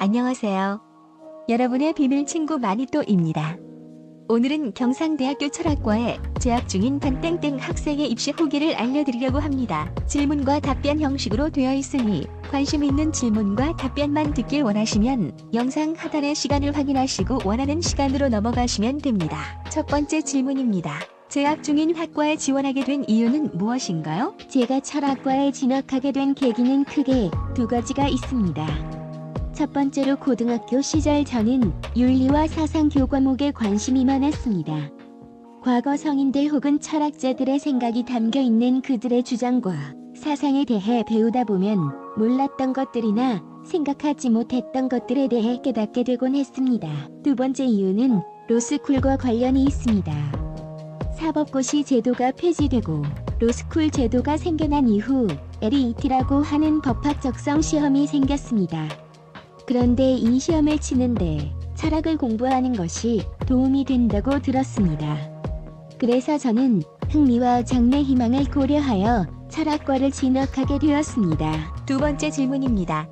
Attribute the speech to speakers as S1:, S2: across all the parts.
S1: 안녕하세요. 여러분의 비밀 친구 마니또입니다. 오늘은 경상대학교 철학과에 재학 중인 반땡땡 학생의 입시 후기를 알려드리려고 합니다. 질문과 답변 형식으로 되어 있으니 관심 있는 질문과 답변만 듣길 원하시면 영상 하단의 시간을 확인하시고 원하는 시간으로 넘어가시면 됩니다. 첫 번째 질문입니다. 재학 중인 학과에 지원하게 된 이유는 무엇인가요?
S2: 제가 철학과에 진학하게 된 계기는 크게 두 가지가 있습니다. 첫 번째로 고등학교 시절 저는 윤리와 사상교 과목에 관심이 많았습니다. 과거 성인들 혹은 철학자들의 생각이 담겨 있는 그들의 주장과 사상에 대해 배우다 보면 몰랐던 것들이나 생각하지 못했던 것들에 대해 깨닫게 되곤 했습니다. 두 번째 이유는 로스쿨과 관련이 있습니다. 사법고시 제도가 폐지되고 로스쿨 제도가 생겨난 이후 LET라고 하는 법학 적성 시험이 생겼습니다. 그런데 이 시험을 치는데 철학을 공부하는 것이 도움이 된다고 들었습니다. 그래서 저는 흥미와 장래 희망을 고려하여 철학과를 진학하게 되었습니다.
S1: 두 번째 질문입니다.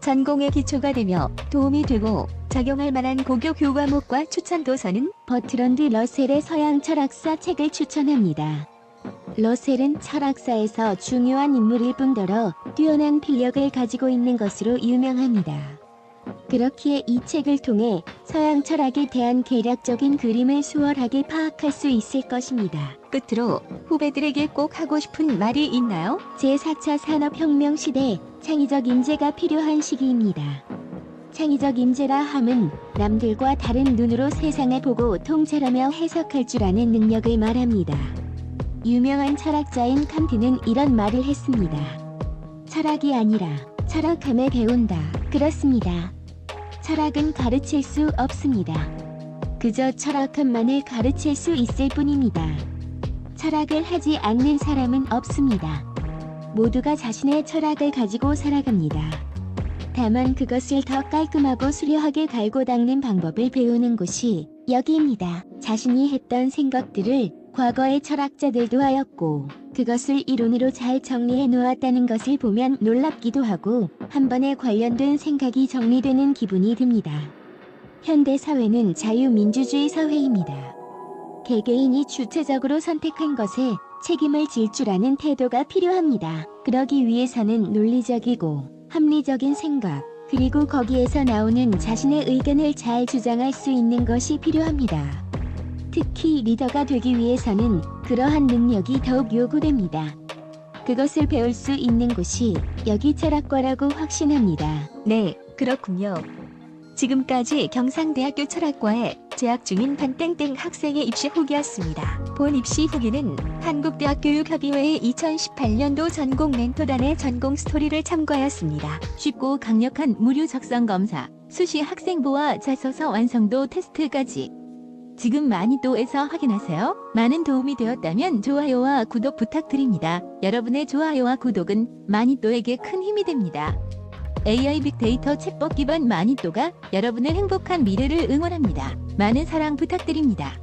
S1: 전공의 기초가 되며 도움이 되고 적용할 만한 고교 교과목과 추천 도서는
S2: 버트런드 러셀의 서양 철학사 책을 추천합니다. 러셀은 철학사에서 중요한 인물일 뿐더러 뛰어난 필력을 가지고 있는 것으로 유명합니다. 그렇기에 이 책을 통해 서양 철학에 대한 개략적인 그림을 수월하게 파악할 수 있을 것입니다.
S1: 끝으로 후배들에게 꼭 하고 싶은 말이 있나요?
S2: 제4차 산업혁명 시대 창의적 인재가 필요한 시기입니다. 창의적 인재라 함은 남들과 다른 눈으로 세상을 보고 통찰하며 해석할 줄 아는 능력을 말합니다. 유명한 철학자인 칸트는 이런 말을 했습니다. 철학이 아니라 철학함을 배운다. 그렇습니다. 철학은 가르칠 수 없습니다. 그저 철학함만을 가르칠 수 있을 뿐입니다. 철학을 하지 않는 사람은 없습니다. 모두가 자신의 철학을 가지고 살아갑니다. 다만 그것을 더 깔끔하고 수려하게 갈고 닦는 방법을 배우는 곳이 여기입니다. 자신이 했던 생각들을 과거의 철학자들도 하였고 그것을 이론으로 잘 정리해 놓았다는 것을 보면 놀랍기도 하고 한 번에 관련된 생각이 정리되는 기분이 듭니다. 현대 사회는 자유민주주의 사회입니다. 개개인이 주체적으로 선택한 것에 책임을 질 줄 아는 태도가 필요합니다. 그러기 위해서는 논리적이고 합리적인 생각, 그리고 거기에서 나오는 자신의 의견을 잘 주장할 수 있는 것이 필요합니다. 특히 리더가 되기 위해서는 그러한 능력이 더욱 요구됩니다. 그것을 배울 수 있는 곳이 여기 철학과라고 확신합니다.
S1: 네, 그렇군요. 지금까지 경상대학교 철학과에 재학 중인 반땡땡 학생의 입시 후기였습니다. 본 입시 후기는 한국대학교육협의회의 2018년도 전공 멘토단의 전공 스토리를 참고하였습니다.
S3: 쉽고 강력한 무료 적성 검사, 수시 학생부와 자소서 완성도 테스트까지 지금 마니또에서 확인하세요. 많은 도움이 되었다면 좋아요와 구독 부탁드립니다. 여러분의 좋아요와 구독은 마니또에게 큰 힘이 됩니다. AI 빅데이터 챗봇 기반 마니또가 여러분의 행복한 미래를 응원합니다. 많은 사랑 부탁드립니다.